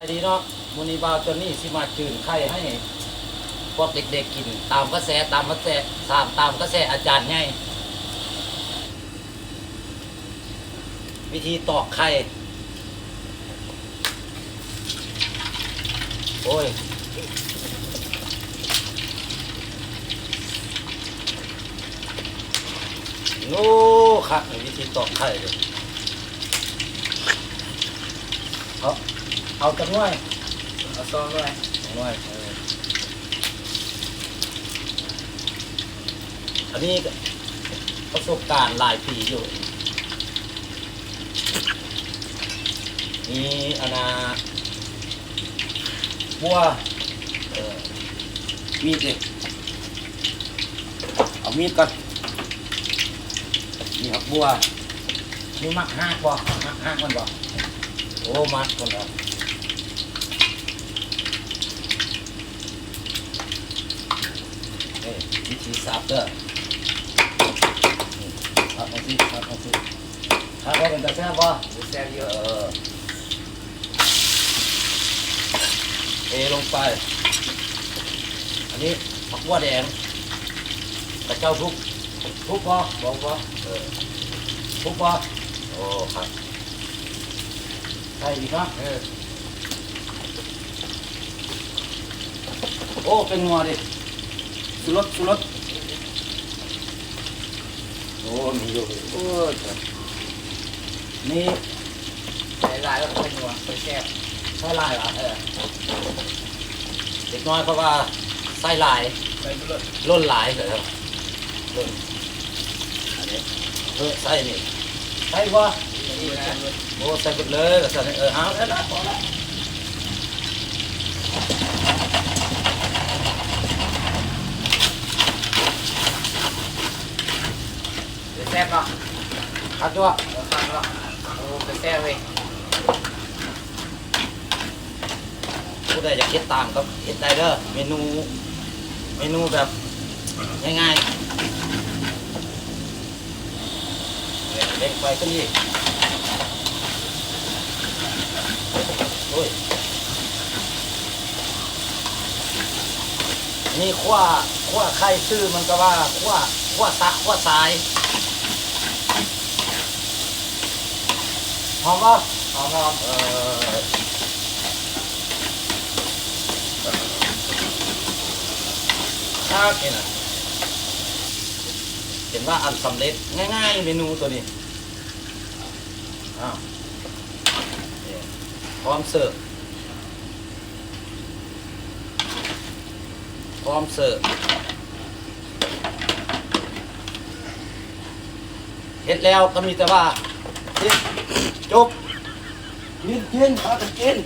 สวัสดีเนาะมูนีบาวตัวนี้สิมาจืนไข่ให้ พวกเด็กๆกิน ตามกระแสตามกระแสตามตามกระแสอาจารย์ไงวิธีตอกไข่โอ้ยโน้ครับวิธีตอกไข่เลยเอา เอาจังไว้เอาซองด้วยน้อยเอออันนี้ก็ประสบการณ์หลายปีอยู่มีอาณาบัวเอ่อมีดเลยเอามีดก่อนมีหักบัวมีมักฮากบ่มักฮากมันบ่โอ้มักคนเอานี่วิธีสับเด้อนี่สับมาสิสับมาสิสับว่าเป็นตะแซ่บบ่ดูแซ่บเยเออะอเทลงไป อันนี้ผักบัวแดงกระเจ้าทุกทุกบ่บอกบ่เออทุกบ่โอ้ครับใส่อีกเนาะเออโอ้เป็นงัวดิสุรสสุรสโอ้มีอยู่โอ้ยนี่ใส่ลายแล้วเป็นหัวเป็นแซ่บไส้ลายเหรอเออเด็กน้อยเพราะว่าไส้ลายใส่เลือดล้นหลายเลยครับล้นอันนี้เออไส้นี่ไส้บ่นี่นะโอ้ใส่หมดเลยก็ใส่เออเอาแล้วนะพอแล้ว เป็น แซ่บเนาะคัดด้วยเอาฟังเนาะโอ้เป็นแซ่บเว้ยผู้ใดอยากเฮ็ดตามก็เฮ็ดได้เด้อเมนู เมนูแบบ ง่ายๆเล็กไปก็นี่โอ้ยนี่ขั้วขั้วไข่ซื้อมันก็ว่าขั้วขั้วตะขั้วสาย อมป่ะหอมหอมเออครับเห็นะเห็นว่าอันสำเร็จง่ายๆเมนูตัวนี้อ้าวเนี่ยพร้อมเสิร์ฟพร้อมเสิร์ฟเฮ็ดแล้วก็มีแต่ว่า จบกินกินพากันกิน